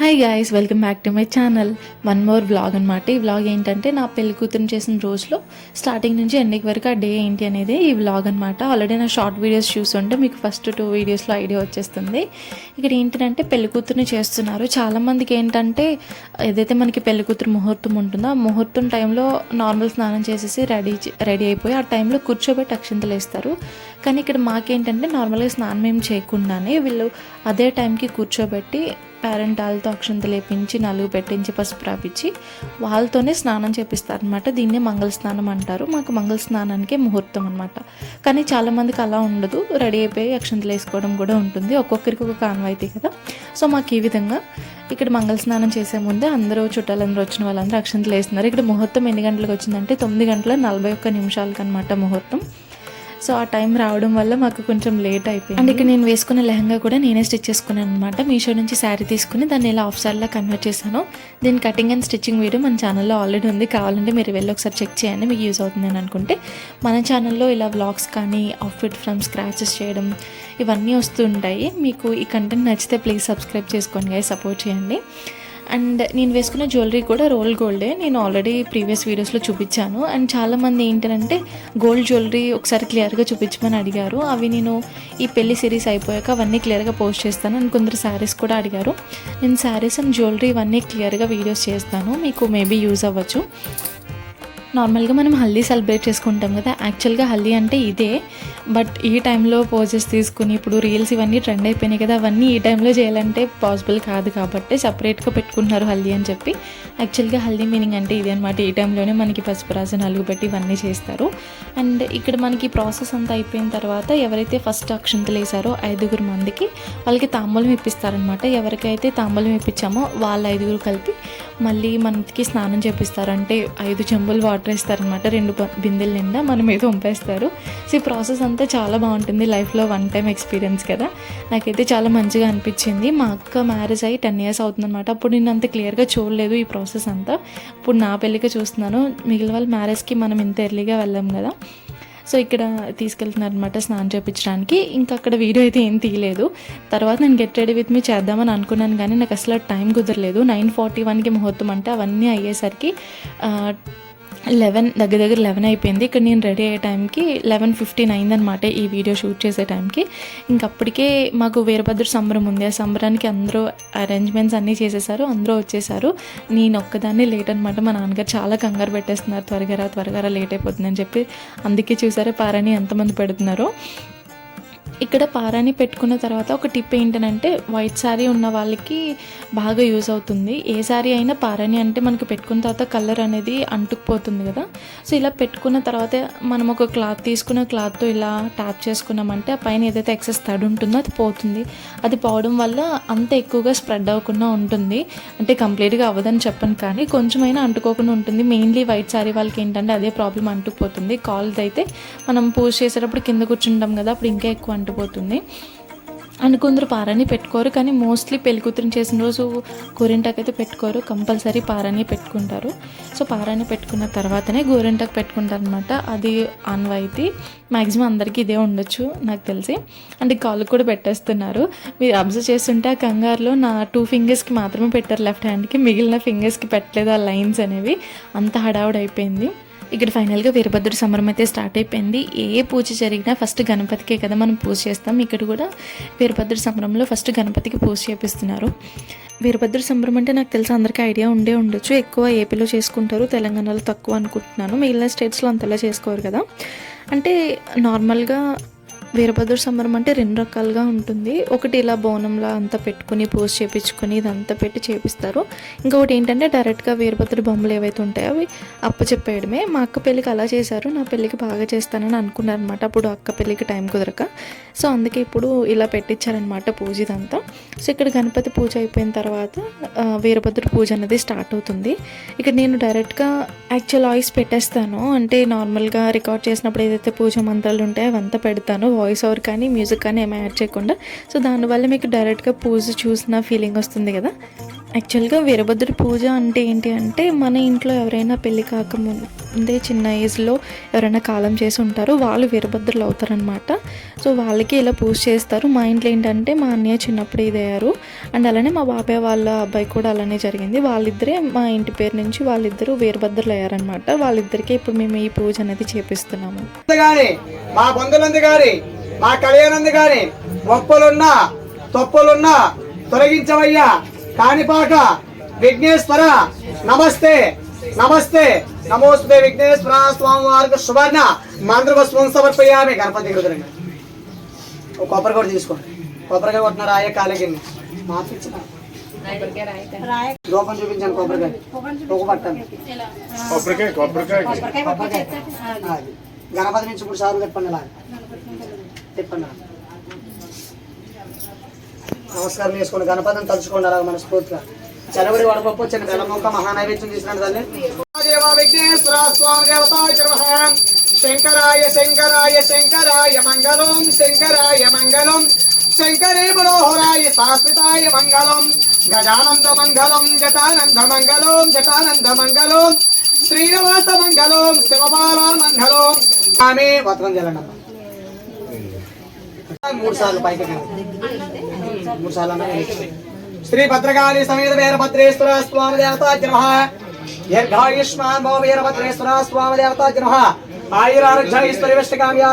Hi guys welcome back to my channel one more vlog అనమాట ఈ vlog ఏంటంటే నా పెళ్ళి కూతురు చేసిన రోజులో స్టార్టింగ్ నుంచి ఎండింగ్ వరకు ఆ డే ఏంటి అనేది ఈ వ్లాగ్ అనమాట ఆల్రెడీ నా షార్ట్ వీడియోస్ చూస్తుంటే మీకు ఫస్ట్ టూ వీడియోస్లో ఐడియా వచ్చేస్తుంది. ఇక్కడ ఏంటంటే పెళ్ళి కూతురుని చేస్తున్నారు. చాలామందికి ఏంటంటే ఏదైతే మనకి పెళ్ళి కూతురు ముహూర్తం ఉంటుందో ఆ ముహూర్తం టైంలో నార్మల్ స్నానం చేసేసి రెడీ రెడీ అయిపోయి ఆ టైంలో కూర్చోబెట్టి అక్షింతలు వేస్తారు. కానీ ఇక్కడ మాకేంటంటే నార్మల్గా స్నానం ఏం చేయకుండానే వీళ్ళు అదే టైంకి కూర్చోబెట్టి పేరెంట్ వాళ్ళతో అక్షంత లేపించి నలుగు పెట్టించి పసుపు రాపించి వాళ్ళతోనే స్నానం చేపిస్తారు అనమాట దీన్నే మంగళ స్నానం అంటారు. మాకు మంగళ స్నానానికే ముహూర్తం అనమాట కానీ చాలామందికి అలా ఉండదు. రెడీ అయిపోయి అక్షంతలు వేసుకోవడం కూడా ఉంటుంది. ఒక్కొక్కరికి ఒక కాన్వాయితీ కదా. సో మాకు ఈ విధంగా ఇక్కడ మంగళ స్నానం చేసే ముందే అందరూ చుట్టాలందరూ వచ్చిన వాళ్ళందరూ అక్షంతలు వేస్తున్నారు. ఇక్కడ ముహూర్తం ఎన్ని గంటలకు వచ్చిందంటే తొమ్మిది గంటల నలభై ఒక్క నిమిషాలకు అనమాట ముహూర్తం. సో ఆ టైం రావడం వల్ల మాకు కొంచెం లేట్ అయిపోయింది. అండ్ ఇక్కడ నేను వేసుకున్న లెహంగా కూడా నేనే స్టిచ్ చేసుకున్నాను అనమాట మీషో నుంచి శారీ తీసుకుని దాన్ని ఇలా ఆఫ్ సార్లా కన్వర్ట్ చేశాను. దీని కటింగ్ అండ్ స్టిచ్చింగ్ వీడియో మన ఛానల్లో ఆల్రెడీ ఉంది. కావాలంటే మీరు వెళ్ళి ఒకసారి చెక్ చేయండి. మీకు యూజ్ అవుతుంది అని అనుకుంటే మన ఛానల్లో ఇలా వ్లాగ్స్ కానీ అవుట్ఫిట్ ఫ్రమ్ స్క్రాచెస్ చేయడం ఇవన్నీ వస్తుంటాయి మీకు ఈ కంటెంట్ నచ్చితే ప్లీజ్ సబ్స్క్రైబ్ చేసుకోండి సపోర్ట్ చేయండి. అండ్ నేను వేసుకున్న జ్యువెలరీ కూడా రోల్ గోల్డే. నేను ఆల్రెడీ ప్రీవియస్ వీడియోస్లో చూపించాను. అండ్ చాలామంది ఏంటంటే గోల్డ్ జ్యువెలరీ ఒకసారి క్లియర్గా చూపించమని అడిగారు. అవి నేను ఈ పెళ్ళి సిరీస్ అయిపోయాక అవన్నీ క్లియర్గా పోస్ట్ చేస్తాను అండ్ కొందరు శారీస్ కూడా అడిగారు. నేను శారీస్ అండ్ జ్యువెలరీ ఇవన్నీ క్లియర్గా వీడియోస్ చేస్తాను. మీకు మేబీ యూజ్ అవ్వచ్చు. నార్మల్గా మనం హల్దీ సెలబ్రేట్ చేసుకుంటాం కదా. యాక్చువల్గా హల్దీ అంటే ఇదే. బట్ ఈ టైంలో పోజెస్ తీసుకుని ఇప్పుడు రీల్స్ ఇవన్నీ ట్రెండ్ అయిపోయినాయి కదా. అవన్నీ ఈ టైంలో చేయాలంటే పాసిబుల్ కాదు కాబట్టి సపరేట్గా పెట్టుకుంటున్నారు హల్దీ అని చెప్పి. యాక్చువల్గా హల్దీ మీనింగ్ అంటే ఇదే అనమాట ఈ టైంలోనే మనకి పసుపు రాసి నలుగు పెట్టి ఇవన్నీ చేస్తారు. అండ్ ఇక్కడ మనకి ప్రాసెస్ అంతా అయిపోయిన తర్వాత ఎవరైతే ఫస్ట్ అక్షంతలు వేసారో ఐదుగురు మందికి వాళ్ళకి తాంబూలం ఇప్పిస్తారనమాట ఎవరికైతే తాంబూలం ఇప్పించామో వాళ్ళ ఐదుగురు కలిపి మళ్ళీ మనకి స్నానం చేపిస్తారు అంటే ఐదు చెంబులు వాటర్ వేస్తారనమాట రెండు బిందెల నిండా మనం మీద పంపేస్తారు సో ఈ ప్రాసెస్ అంతా చాలా బాగుంటుంది లైఫ్లో వన్ టైం ఎక్స్పీరియన్స్ కదా. నాకైతే చాలా మంచిగా అనిపించింది. మా అక్క మ్యారేజ్ అయ్యి టెన్ ఇయర్స్ అవుతుందన్నమాట. అప్పుడు నేను అంత క్లియర్గా చూడలేదు ఈ ప్రాసెస్ అంతా. ఇప్పుడు నా పెళ్ళికి చూస్తున్నాను. మిగిలిన వాళ్ళ మ్యారేజ్కి మనం ఇంత ఎర్లీగా వెళ్ళాం కదా. సో ఇక్కడ తీసుకెళ్తున్నారు అనమాట స్నానం చేయించడానికి ఇంకా అక్కడ వీడియో అయితే ఏం తీయలేదు. తర్వాత నేను గెట్ రెడీ విత్ మీ చేద్దామని అనుకున్నాను కానీ నాకు అసలు టైం కుదరలేదు. నైన్ ఫార్టీ వన్కి ముహూర్తం అంటే అవన్నీ అయ్యేసరికి లెవెన్ దగ్గర దగ్గర లెవెన్ అయిపోయింది. ఇక్కడ నేను రెడీ అయ్యే టైంకి లెవెన్ ఫిఫ్టీన్ అయిందనమాట ఈ వీడియో షూట్ చేసే టైంకి. ఇంకప్పటికే మాకు వీరభద్ర సంబరం ఉంది. ఆ సంబరానికి అందరూ అరేంజ్మెంట్స్ అన్నీ చేసేసారు. అందరూ వచ్చేసారు. నేను ఒక్కదాన్ని లేట్ అనమాట మా నాన్నగారు చాలా కంగారు పెట్టేస్తున్నారు. త్వరగా త్వరగా లేట్ అయిపోతుందని చెప్పి. అందుకే చూసారా పారని ఎంతమంది పెడుతున్నారో. ఇక్కడ పారాని పెట్టుకున్న తర్వాత ఒక టిప్ ఏంటంటే వైట్ శారీ ఉన్న వాళ్ళకి బాగా యూజ్ అవుతుంది. ఏ శారీ అయినా పారాని అంటే మనకి పెట్టుకున్న తర్వాత కలర్ అనేది అంటుకుపోతుంది కదా. సో ఇలా పెట్టుకున్న తర్వాత మనం ఒక క్లాత్ తీసుకున్న క్లాత్తో ఇలా ట్యాప్ చేసుకున్నామంటే ఆ పైన ఏదైతే ఎక్సెస్ తడి ఉంటుందో అది పోతుంది. అది పోవడం వల్ల అంత ఎక్కువగా స్ప్రెడ్ అవ్వకుండా ఉంటుంది. అంటే కంప్లీట్గా అవ్వదని చెప్పను కానీ కొంచెమైనా అంటుకోకుండా ఉంటుంది. మెయిన్లీ వైట్ శారీ వాళ్ళకి ఏంటంటే అదే ప్రాబ్లం అంటుకుపోతుంది. కాల్ది అయితే మనం పూజ చేసేటప్పుడు కింద కూర్చుంటాం కదా అప్పుడు ఇంకా ఎక్కువ అంటుపోతుంది అండ్ కొందరు పారాని పెట్టుకోరు కానీ మోస్ట్లీ పెళ్ళి కూతురిని చేసిన రోజు గోరింటాకు అయితే పెట్టుకోరు కంపల్సరీ పారాని పెట్టుకుంటారు. సో పారాని పెట్టుకున్న తర్వాతనే గోరింటాకు పెట్టుకుంటారు అనమాట అది ఆన్వాయితీ మ్యాక్సిమం అందరికీ ఇదే ఉండొచ్చు నాకు తెలిసి. అంటే కాళ్ళు కూడా పెట్టేస్తున్నారు. మీరు అబ్జర్వ్ చేస్తుంటే ఆ కంగారులో నా టూ ఫింగర్స్కి మాత్రమే పెట్టారు లెఫ్ట్ హ్యాండ్కి మిగిలిన ఫింగర్స్కి పెట్టలేదు ఆ లైన్స్ అనేవి. అంత హడావుడైపోయింది. అయిపోయింది ఇక్కడ ఫైనల్గా వీరభద్రుడు సంబరం అయితే స్టార్ట్ అయిపోయింది. ఏ పూజ జరిగినా ఫస్ట్ గణపతికే కదా మనం పూజ చేస్తాం. ఇక్కడ కూడా వీరభద్రుడు సంబరంలో ఫస్ట్ గణపతికి పూజ చేపిస్తున్నారు. వీరభద్ర సంబరం అంటే నాకు తెలిసి అందరికీ ఐడియా ఉండే ఉండొచ్చు. ఎక్కువ ఏపీలో చేసుకుంటారు తెలంగాణలో తక్కువ అనుకుంటున్నాను. మిగిలిన స్టేట్స్లో అంతలా చేసుకోరు కదా. అంటే నార్మల్గా వీరభద్ర సంబరం అంటే రెండు రకాలుగా ఉంటుంది. ఒకటి ఇలా బోనంలా అంతా పెట్టుకుని పూజ చేపించుకుని ఇదంతా పెట్టి చేపిస్తారు. ఇంకొకటి ఏంటంటే డైరెక్ట్గా వీరభద్రుడు బొమ్మలు ఏవైతే ఉంటాయో అవి అప్పచెప్పేయడమే మా అక్క పెళ్ళికి అలా చేశారు. నా పెళ్ళికి బాగా చేస్తానని అనుకున్నాను అనమాట అప్పుడు అక్క పెళ్ళికి టైం కుదరక. సో అందుకే ఇప్పుడు ఇలా పెట్టించారనమాట పూజ ఇదంతా. సో ఇక్కడ గణపతి పూజ అయిపోయిన తర్వాత వీరభద్ర పూజ అనేది స్టార్ట్ అవుతుంది. ఇక్కడ నేను డైరెక్ట్గా యాక్చువల్ వాయిస్ పెట్టేస్తాను. అంటే నార్మల్గా రికార్డ్ చేసినప్పుడు ఏదైతే పూజ మంత్రాలు ఉంటాయో అవంతా పెడతాను. వాయిస్ ఓవర్ కానీ మ్యూజిక్ కానీ ఏమీ యాడ్ చేయకుండా. సో దానివల్ల మీకు డైరెక్ట్గా పూజ చూసిన ఫీలింగ్ వస్తుంది కదా. యాక్చువల్గా వీరభద్రుడి పూజ అంటే ఏంటి అంటే మన ఇంట్లో ఎవరైనా పెళ్ళి కాకముందే చిన్న ఏజ్లో ఎవరైనా కాలం చేసి ఉంటారో వాళ్ళు వీరభద్రులు అవుతారనమాట సో వాళ్ళకి ఇలా పూజ చేస్తారు. మా ఇంట్లో ఏంటంటే మా అన్నయ్య చిన్నప్పుడు ఇదయ్యారు అండ్ అలానే మా బాబాయ్ వాళ్ళ అబ్బాయి కూడా అలానే జరిగింది. వాళ్ళిద్దరే మా ఇంటి పేరు నుంచి వాళ్ళిద్దరూ వీరభద్రులు అయ్యారనమాట వాళ్ళిద్దరికీ ఇప్పుడు మేము ఈ పూజ అనేది చేపిస్తున్నాము. మా బంధువులందు గాని మా తొలగించవయ్యా. కాణిపాక విఘ్నేశ్వర నమస్తే నమస్తే. నమోస్తే విఘ్నేశ్వర స్వామి వారికి సువర్ణ మంత్రపుష్పం సమర్పయామి. గణపతి హృదయంగా ఒక కొబ్బరి కూడా తీసుకోండి. కొబ్బరికాయ కొట్టిన రాయ కాలగిన్ని మార్పించిన రూపం చూపించాను కొబ్బరికాయ. ఒక కొబ్బరికాయ. గణపతి నుంచి మూడు సార్లు తిప్పండి తిప్పండి అలా. నమస్కారం చేసుకోండి గణపతిని తలుచుకోండి అలా మనస్ఫూర్తిగా. చలవరి వడపప్పు చిన్న బెల్లముక్క మహానైవేద్యం తీసుకురండి తల్లి. శంకరాయ శంకరాయ శంకరాయ మంగళం శంకరాయ మంగళం శంకరే మనోహరాయ శాశ్వతాయ మంగళం గజానంద మంగళం జటానంద మంగళం జటానంద మంగళం శ్రీనివాస మంగళం శివబాల మంగళం. ఆమె పత్రం మూడు సార్లు పైకి మూడు సార్లు అన్నా ఎక్కండి. శ్రీ భద్రకాళి సమేత వీరభద్రేశ్వర స్వామి దేవతా జన దీర్ఘాయుష్మాన్ భవ వీరభద్రేశ్వర స్వామి దేవతా జన ఆయురారోగ్య ఈశ్వరి విష్టకామ్యా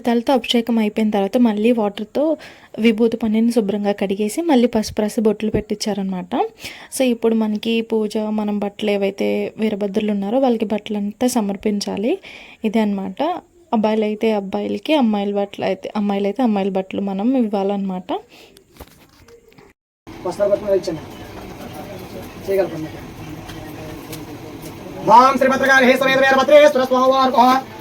అమృతాలతో అభిషేకం అయిపోయిన తర్వాత మళ్ళీ వాటర్తో విభూతి పన్నీని శుభ్రంగా కడిగేసి మళ్ళీ పసుపు రాసి బొట్లు పెట్టించారనమాట సో ఇప్పుడు మనకి పూజ మనం బట్టలు ఏవైతే వీరభద్రులు ఉన్నారో వాళ్ళకి బట్టలంతా సమర్పించాలి. ఇదే అనమాట అబ్బాయిలు అయితే అబ్బాయిలకి అమ్మాయిల బట్టలు అయితే అమ్మాయిలు అయితే అమ్మాయిల బట్టలు మనం ఇవ్వాలన్నమాట. చేయగలుగుతాం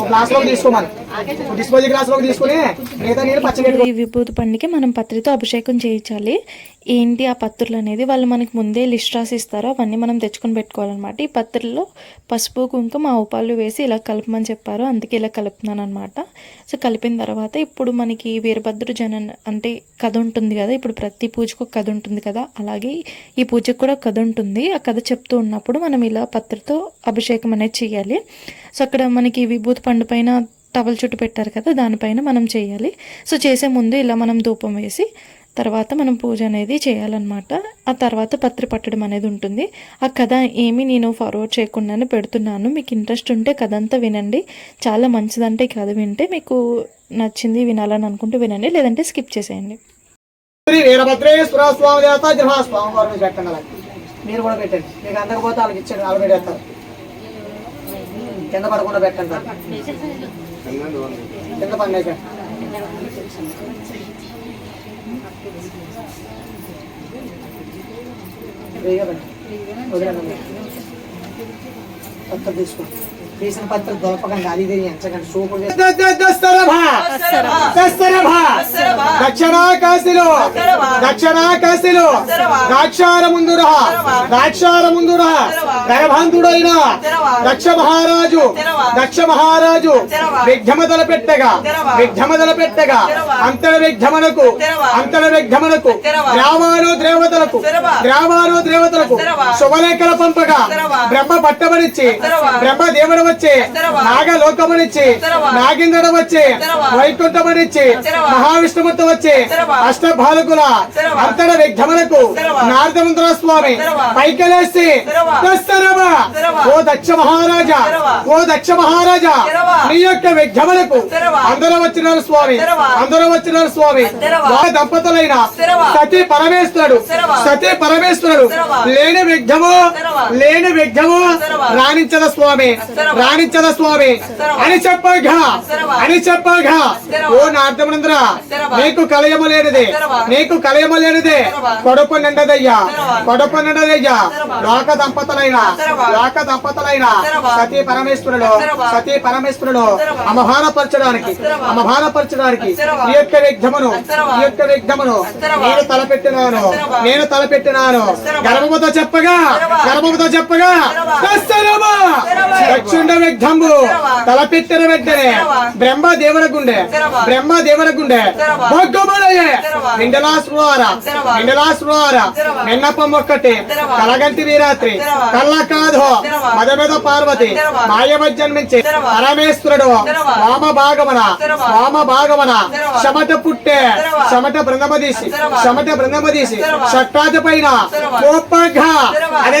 ఒక గ్లాస్ తీసుకోమని. తీసుకుని మిగతా నీళ్ళు పచ్చడి ఈ విభూతి పండుకి మనం పత్రితో అభిషేకం చేయించాలి. ఏంటి ఆ పత్రులు అనేది? వాళ్ళు మనకి ముందే లిస్ట్ రాసి ఇస్తారో అవన్నీ మనం తెచ్చుకొని పెట్టుకోవాలన్నమాట. ఈ పత్రిలో పసుపు కుంకుమ ఉపాలు వేసి ఇలా కలపమని చెప్పారు. అందుకే ఇలా కలుపుతున్నాను అనమాట సో కలిపిన తర్వాత ఇప్పుడు మనకి వీరభద్ర జనన్ అంటే కథ ఉంటుంది కదా? ఇప్పుడు ప్రతి పూజకు ఒక కథ ఉంటుంది కదా? అలాగే ఈ పూజకు కూడా కథ ఉంటుంది. ఆ కథ చెప్తూ ఉన్నప్పుడు మనం ఇలా పత్రితో అభిషేకం అనేది చేయాలి. సో అక్కడ మనకి విభూతి పండు పైన టవల్ చుట్టు పెట్టారు కదా దానిపైన మనం చేయాలి. సో చేసే ముందు ఇలా మనం ధూపం వేసి తర్వాత మనం పూజ అనేది చేయాలన్నమాట. ఆ తర్వాత పత్రి పట్టడం అనేది ఉంటుంది. ఆ కథ ఏమి నేను ఫార్వర్డ్ చేయకుండానే పెడుతున్నాను. మీకు ఇంట్రెస్ట్ ఉంటే కథ అంతా వినండి. చాలా మంచిదంటే కథ వింటే మీకు నచ్చింది వినాలని అనుకుంటే వినండి. లేదంటే స్కిప్ చేసేయండి. మీరు కూడా పెట్టండి. మీకు అందకపోతే వాళ్ళకి ఇచ్చారు వాళ్ళు పెట్టేస్తారు కింద పడకుండా పెట్టండి. కింద పండి ఫ్రీగా పెట్టండి వదిలేండి తీసిన పత్రం దొరపకండి అది ఇది ఎంచకండి సూపర్ దక్షిణాకాశిలో దక్షిణాకాశిలో ద్రాక్షార ముందుర ద్రాక్షార ముందుర గర్భంతుడైన దక్ష మహారాజు దక్ష మహారాజు విఘ్నమదల పెట్టగా విఘ్నమదల పెట్టగా అంతర విఘ్నమనకు అంతర విఘ్నమనకు గ్రామాలు దేవతలకు గ్రామాలు దేవతలకు శుభలేఖల పంపగా బ్రహ్మ పట్టమనిచ్చి బ్రహ్మ దేవుడు వచ్చి నాగలోకమనిచ్చి నాగేంద్రుడు వచ్చి వైకుంఠమనిచ్చి మహావిష్ణుమూర్తి వచ్చి అష్ట బాలకుల అంతర విఘ్నమనకు నారదమంత్ర స్వామి పైకెలేసి ఓ దక్ష మహారాజా ఓ దక్ష మహారాజా నీ యొక్క విఘ్నమనకు అందరూ వచ్చినారు స్వామి. అందరూ వచ్చినారు స్వామి. దంపతులైన సతీ పరమేశ్వరుడు. సతీ పరమేశ్వరుడు. లేని విఘ్నము లేని విఘ్నము రాణించద స్వామి? రాణించద స్వామి? అని చెప్పగా అని చెప్పగా ఓ నార్దమనంద్ర నీకు కలయము లేనిది. నీకు కలయము లేనిది. కొడుపు నిండదయ్యా. కొడుపు నిండదయ్యా. లోక దంపతులైన లోక దంపతులైన సతీ పరమేశ్వరుడు సతీ పరమేశ్వరుడు అమహానపరచడానికి అమహానపరచడానికి ఈ యొక్క విఘ్నమును ఈ యొక్క విఘ్నమును నేను తలపెట్టినాను. నేను తలపెట్టినాను. గర్భముతో చెప్పగా గర్భముతో చెప్పగా వెంటనే బ్రహ్మ దేవుడ గుండె బ్రహ్మ దేవుడ గుండె భగ్గములయ్యే నిండలాశ్వార నిండలాశ్వార నిన్నప్పం ఒక్కటి కలగంటి వీరాత్రి కళ్ళ కాదు మద మీద పార్వతి మాయవ జన్మించి పరమేశ్వరుడు వామ భాగమన వామ భాగమన శమట పుట్టే శమట బృందమదీసి శమట బృందమదీసి షట్టాజ పైన కోపంగా అదే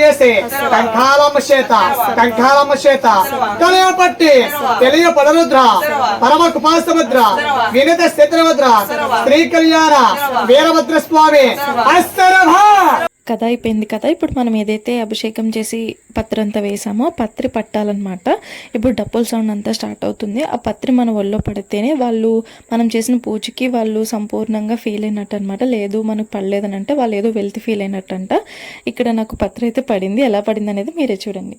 చేసి కంఠాలమ్మ చేత కంఠాలమ్మ చేత కలయ పట్టి తెలియ పడరుద్ర పరమ కుపాసముద్ర వినిత స్థితిరముద్ర శ్రీ కళ్యాణ వీరభద్ర స్వామి అస్తరభ కథ అయిపోయింది కదా. ఇప్పుడు మనం ఏదైతే అభిషేకం చేసి పత్రంతా అంతా వేసామో ఆ పత్రి పట్టాలన్నమాట. ఇప్పుడు డప్పుల సౌండ్ అంతా స్టార్ట్ అవుతుంది. ఆ పత్రి మన ఒళ్ళో పడితేనే వాళ్ళు మనం చేసిన పూజకి వాళ్ళు సంపూర్ణంగా ఫీల్ అయినట్టు అనమాట లేదు మనకు పడలేదని అంటే వాళ్ళు ఏదో వెల్త్ ఫీల్ అయినట్టు అంట ఇక్కడ నాకు పత్రి అయితే పడింది. ఎలా పడింది అనేది మీరే చూడండి.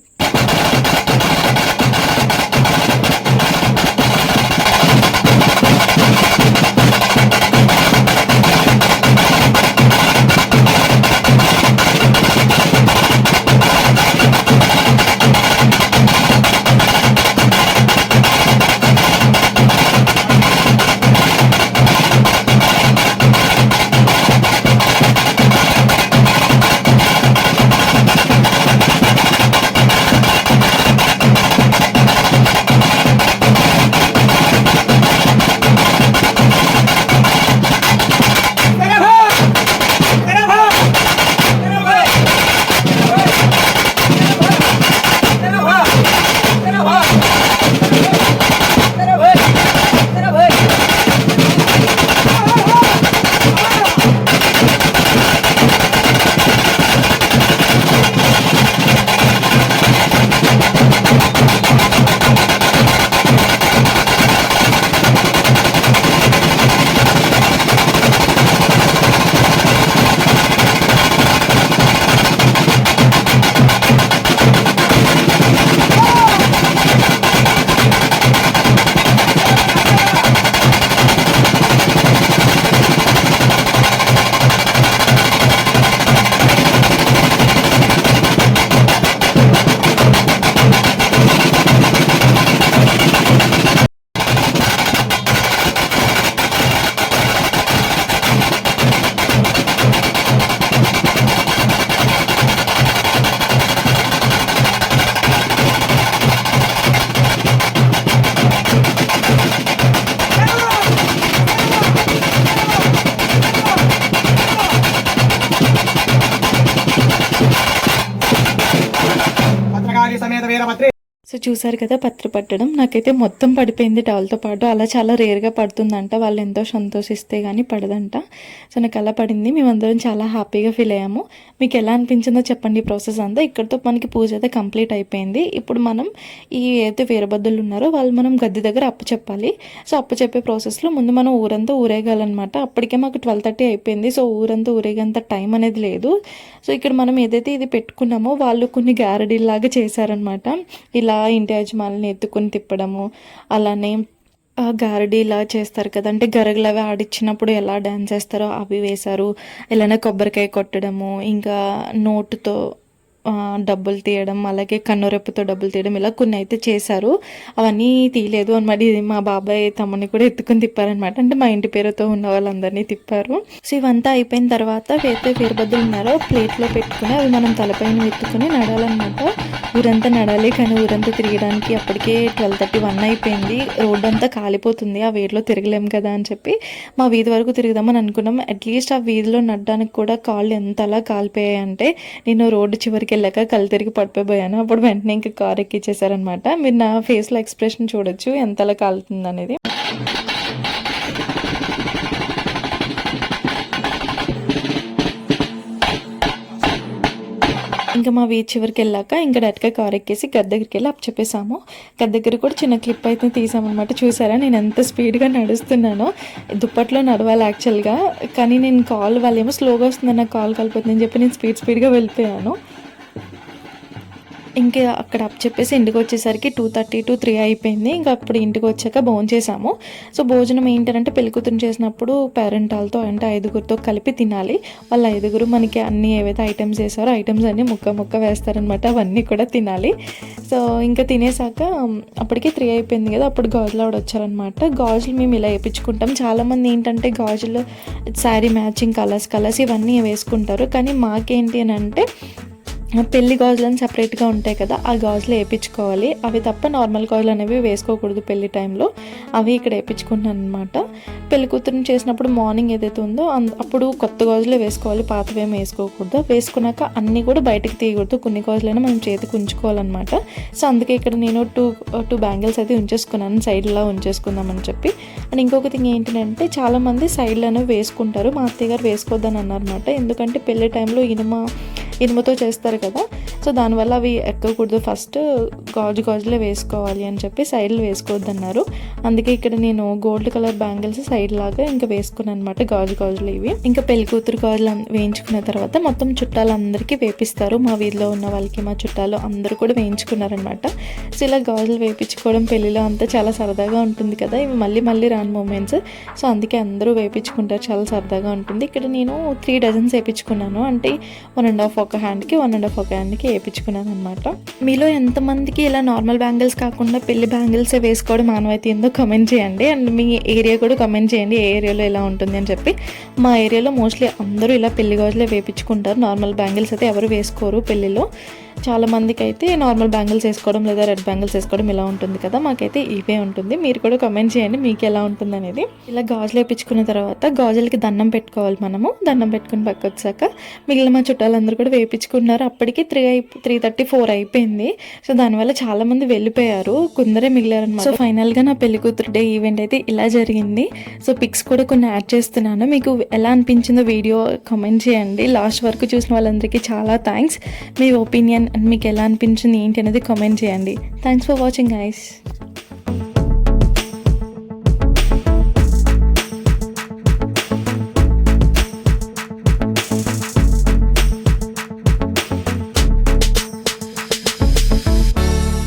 చూసారు కదా పత్రి పట్టడం నాకైతే మొత్తం పడిపోయింది టవల్తో పాటు. అలా చాలా రేర్గా పడుతుందంట. వాళ్ళు ఎంతో సంతోషిస్తే కానీ పడదంట. సో నాకు అలా పడింది. మేమందరం చాలా హ్యాపీగా ఫీల్ అయ్యాము. మీకు ఎలా అనిపించిందో చెప్పండి ఈ ప్రాసెస్ అంతా. ఇక్కడితో మనకి పూజ అయితే కంప్లీట్ అయిపోయింది. ఇప్పుడు మనం ఈ ఏదైతే వీరభద్రులు ఉన్నారో వాళ్ళు మనం గద్దె దగ్గర అప్పు చెప్పాలి. సో అప్పు చెప్పే ప్రాసెస్లో ముందు మనం ఊరంతా ఊరేగాలన్నమాట. అప్పటికే మాకు ట్వెల్వ్ థర్టీ అయిపోయింది. సో ఊరంతా ఊరేగేంత టైం అనేది లేదు. సో ఇక్కడ మనం ఏదైతే ఇది పెట్టుకున్నామో వాళ్ళు కొన్ని గ్యారడీలాగా చేశారనమాట ఇలా ఇంటి యజమానులను ఎత్తుకొని తిప్పడము అలానే ఆ గారడీ ఇలా చేస్తారు కదా. అంటే గరగలు అవి ఆడిచ్చినప్పుడు ఎలా డ్యాన్స్ చేస్తారో అవి వేశారు. ఇలానే కొబ్బరికాయ కొట్టడము ఇంకా నోటుతో డబ్బులు తీయడం అలాగే కన్నురెప్పుతో డబ్బులు తీయడం ఇలా కొన్ని అయితే చేశారు. అవన్నీ తీయలేదు అనమాట ఇది మా బాబాయ్ తమ్ముని కూడా ఎత్తుకుని తిప్పారనమాట అంటే మా ఇంటి పేరుతో ఉన్న వాళ్ళందరినీ తిప్పారు. సో ఇవంతా అయిపోయిన తర్వాత వేతే వీరభద్రులు ఉన్నారో ప్లేట్లో పెట్టుకుని అవి మనం తలపైన ఎత్తుకుని నడాలన్నమాట ఊరంతా నడాలి కానీ ఊరంతా తిరగడానికి అప్పటికే ట్వెల్వ్ థర్టీ వన్ అయిపోయింది. రోడ్ అంతా కాలిపోతుంది. ఆ వేడిలో తిరగలేం కదా అని చెప్పి మా వీధి వరకు తిరుగుదామని అనుకున్నాం. అట్లీస్ట్ ఆ వీధిలో నడడానికి కూడా కాళ్ళు ఎంతలా కాలిపోయాయి అంటే నేను రోడ్డు చివరికి వెళ్ళాక కళ్ళు తిరిగి పడిపోయాను అప్పుడు వెంటనే ఇంకా కార్ ఎక్కిచ్చేసారనమాట మీరు నా ఫేస్లో ఎక్స్ప్రెషన్ చూడొచ్చు. ఎంతలా కాలుతుంది అనేది. ఇంకా మా వీధి చివరికి వెళ్ళాక ఇంకా డైరెక్ట్గా కార్ ఎక్కేసి గద్ద దగ్గరికి వెళ్ళి అప్ చెప్పేసాము గద్ద దగ్గర కూడా చిన్న క్లిప్ అయితే తీసామన్నమాట. చూసారా? నేను ఎంత స్పీడ్గా నడుస్తున్నానో. దుప్పట్లో నడవాలి యాక్చువల్గా. కానీ నేను కాల్ వాళ్ళేమో స్లోగా వస్తుంది నాకు కాల్ కలిపోతుందని చెప్పి నేను స్పీడ్ స్పీడ్గా వెళ్ళిపోయాను ఇంకా అక్కడ అప్ చెప్పేసి ఇంటికి వచ్చేసరికి టూ థర్టీ టు త్రీ అయిపోయింది. ఇంకా అప్పుడు ఇంటికి వచ్చాక భోజనం చేసాము. సో భోజనం ఏంటంటే పెళ్ళికూతురు చేసినప్పుడు పేరెంట్ వాళ్ళతో అంటే ఐదుగురితో కలిపి తినాలి. వాళ్ళ ఐదుగురు మనకి అన్ని ఏవైతే ఐటమ్స్ వేసారో ఐటమ్స్ అన్ని ముక్క ముక్క వేస్తారనమాట అవన్నీ కూడా తినాలి. సో ఇంకా తినేసాక అప్పటికి త్రీ అయిపోయింది కదా అప్పుడు గాజులు ఆవిడ వచ్చారనమాట గాజులు మేము ఇలా వేయించుకుంటాం చాలామంది ఏంటంటే గాజులు శారీ మ్యాచింగ్ కలర్స్ కలర్స్ ఇవన్నీ వేసుకుంటారు. కానీ మాకేంటి అని అంటే పెళ్ళి గాజులను సపరేట్గా ఉంటాయి కదా ఆ గాజులు వేయించుకోవాలి అవి తప్ప నార్మల్ గాజులు అనేవి వేసుకోకూడదు పెళ్ళి టైంలో. అవి ఇక్కడ వేయించుకుంటున్నాను అనమాట పెళ్ళి కూతురుని చేసినప్పుడు మార్నింగ్ ఏదైతే ఉందో అప్పుడు కొత్త గాజులే వేసుకోవాలి పాతవేం వేసుకోకూడదు. వేసుకున్నాక అన్నీ కూడా బయటకు తీయకూడదు. కొన్ని గాజులైనా మనం చేతికి ఉంచుకోవాలన్నమాట. సో అందుకే ఇక్కడ నేను టూ టూ బ్యాంగిల్స్ అయితే ఉంచేసుకున్నాను. సైడ్లో ఉంచేసుకుందామని చెప్పి. అండ్ ఇంకొక థింగ్ ఏంటంటే చాలామంది సైడ్లను వేసుకుంటారు. మా అత్తయ్య గారు వేసుకోవద్దని అన్నారన్నమాట. ఎందుకంటే పెళ్ళి టైంలో ఇనుమ ఇనుముతో చేస్తారు కదా. సో దానివల్ల అవి ఎక్కకూడదు. ఫస్ట్ గాజు గాజులే వేసుకోవాలి అని చెప్పి సైడ్లు వేసుకోవద్దన్నారు. అందుకే ఇక్కడ నేను గోల్డ్ కలర్ బ్యాంగిల్స్ సైడ్ లాగా ఇంకా వేసుకున్నాను అనమాట గాజు గాజులు ఇవి. ఇంకా పెళ్ళి కూతురు గాజులు వేయించుకున్న తర్వాత మొత్తం చుట్టాలందరికీ వేపిస్తారు. మా వీధిలో ఉన్న వాళ్ళకి మా చుట్టాలు అందరూ కూడా వేయించుకున్నారనమాట సో ఇలా గాజులు వేయించుకోవడం పెళ్ళిలో అంతా చాలా సరదాగా ఉంటుంది కదా. ఇవి మళ్ళీ మళ్ళీ రాని మూమెంట్స్. సో అందుకే అందరూ వేయించుకుంటారు. చాలా సరదాగా ఉంటుంది. ఇక్కడ నేను త్రీ డజన్స్ వేయించుకున్నాను. అంటే వన్ అండ్ హాఫ్ ఒక హ్యాండ్కి వన్ అండ్ హాఫ్ ఒక హ్యాండ్కి వేయించుకున్నాను అనమాట మీలో ఎంతమందికి ఇలా నార్మల్ బ్యాంగిల్స్ కాకుండా పెళ్ళి బ్యాంగిల్స్ వేసుకోవడం ఆనవాయితీ ఏందో కమెంట్ చేయండి. అండ్ మీ ఏరియా కూడా కమెంట్ చేయండి ఏ ఏరియాలో ఎలా ఉంటుంది అని చెప్పి. మా ఏరియాలో మోస్ట్లీ అందరూ ఇలా పెళ్ళి గాజులే వేయించుకుంటారు. నార్మల్ బ్యాంగిల్స్ అయితే ఎవరు వేసుకోరు పెళ్ళిలో చాలా మందికి అయితే నార్మల్ బ్యాంగిల్స్ వేసుకోవడం లేదా రెడ్ బ్యాంగిల్స్ వేసుకోవడం ఇలా ఉంటుంది కదా మాకైతే ఇవే ఉంటుంది. మీరు కూడా కమెంట్ చేయండి మీకు ఎలా ఉంటుంది అనేది. ఇలా గాజులు వేయించుకున్న తర్వాత గాజులకి దండం పెట్టుకోవాలి మనము. దండం పెట్టుకుని పక్క వచ్చాక మిగిలిన మా చుట్టాలందరూ కూడా వేయించుకున్నారు అప్పటికి త్రీ అయి త్రీ థర్టీ ఫోర్ అయిపోయింది. సో దానివల్ల చాలా మంది వెళ్ళిపోయారు. కొందరే మిగిలారు అనమాట సో ఫైనల్గా నా పెళ్ళి కూతురు డే ఈవెంట్ అయితే ఇలా జరిగింది. సో పిక్స్ కూడా కొన్ని యాడ్ చేస్తున్నాను. మీకు ఎలా అనిపించిందో వీడియో కమెంట్ చేయండి. లాస్ట్ వరకు చూసిన వాళ్ళందరికీ చాలా థ్యాంక్స్ మీ ఒపీనియన్ అండ్ మీకు ఎలా అనిపించింది ఏంటి అనేది కామెంట్ చేయండి. Thanks for watching ice